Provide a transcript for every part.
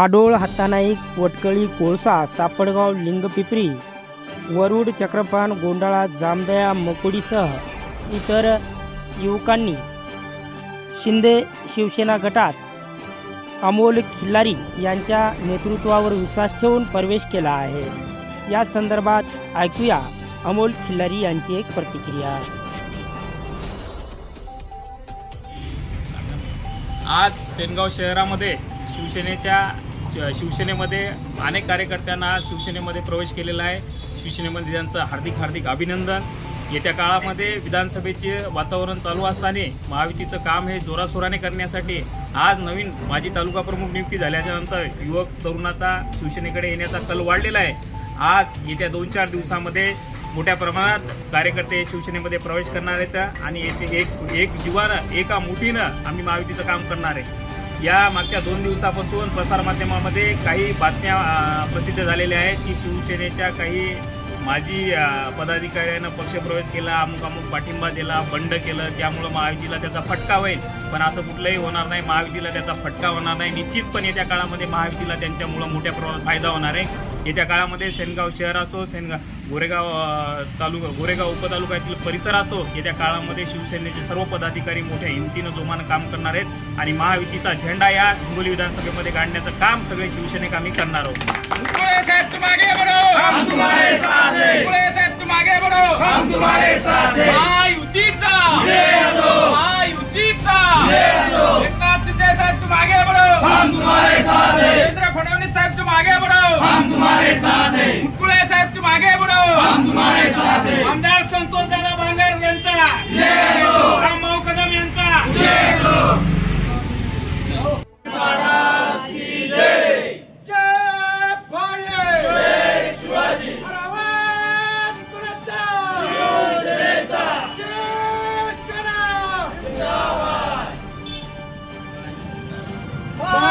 आडोळ हातानाईक वटकळी कोळसा सापडगाव लिंगपिपरी वरुड चक्रपान गोंडाळा जामदया मकुडीसह इतर युवकांनी शिंदे शिवसेना गटात अमोल खिल्लारी यांच्या नेतृत्वावर विश्वास ठेवून प्रवेश केला आहे. या संदर्भात ऐकूया अमोल खिल्लारी यांची एक प्रतिक्रिया. आज सेनगाव शहरामध्ये शिवसेनेच्या शिवसेनेमध्ये अनेक कार्यकर्त्यांना आज शिवसेनेमध्ये प्रवेश केलेला आहे. शिवसेनेमध्ये त्यांचं हार्दिक हार्दिक अभिनंदन. येत्या काळामध्ये विधानसभेचे वातावरण चालू असताना महायुतीचं काम हे जोरासोराने करण्यासाठी आज नवीन माजी तालुका प्रमुख नियुक्ती झाल्याच्यानंतर युवक तरुणाचा शिवसेनेकडे येण्याचा कल वाढलेला आहे. आज येत्या दोन चार दिवसामध्ये मोठ्या प्रमाणात कार्यकर्ते शिवसेनेमध्ये प्रवेश करणार आहेत आणि येथे एक एक जीवानं एका मुठीनं आम्ही महायुतीचं काम करणार आहे. या मागच्या दोन दिवसापासून प्रसारमाध्यमामध्ये काही बातम्या प्रसिद्ध झालेल्या आहेत की शिवसेनेच्या काही माजी अं, पदाधिकाऱ्यानं पक्षप्रवेश केला अमुक अमुक पाठिंबा दिला बंड केलं त्यामुळं महायुतीला त्याचा फटका होईल. पण असं कुठलंही होणार नाही. महायुतीला त्याचा फटका होणार नाही. निश्चितपणे त्या काळामध्ये महायुतीला त्यांच्यामुळं मोठ्या प्रमाणात फायदा होणार आहे. येत्या काळामध्ये सेनगाव शहर असो सेनगाव गोरेगाव तालुका गोरेगाव उपतालुक्यातील परिसर असो येत्या काळामध्ये शिवसेनेचे सर्व पदाधिकारी मोठ्या हिमतीनं जोमानं काम करणार आहेत आणि महायुतीचा झेंडा या हिंगोली विधानसभेमध्ये काढण्याचं काम सगळे शिवसैनिक आम्ही करणार आहोत.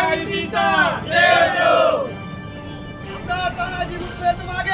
माहितीचा तानाजी मुंबईत मागे